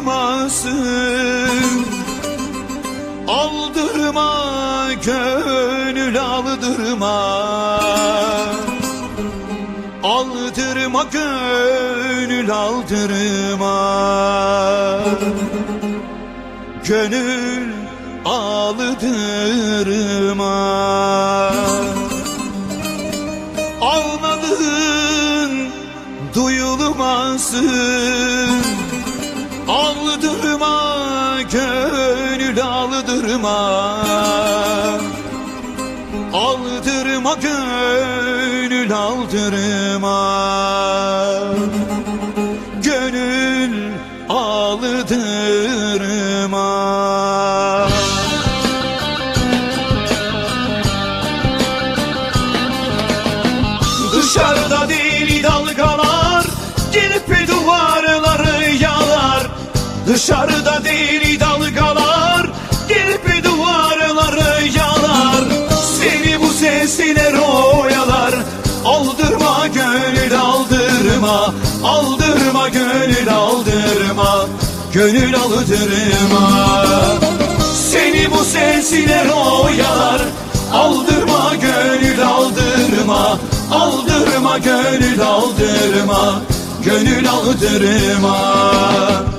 duyulmasın Aldırma gönül aldırma. Aldırma gönül aldırma. Gönül aldırma. Ağladığın duyulmasın Aldırma gönül aldırma Aldırma gönül aldırma. Gönül aldırma Dışarıda deli dalgalar Gelip duvarları yalar. Seni bu sesler oyalar Aldırma gönül aldırma. Aldırma gönül aldırma. Gönül aldırma. Seni bu sesler oyalar Aldırma gönül aldırma. Aldırma gönül aldırma. Gönül aldırma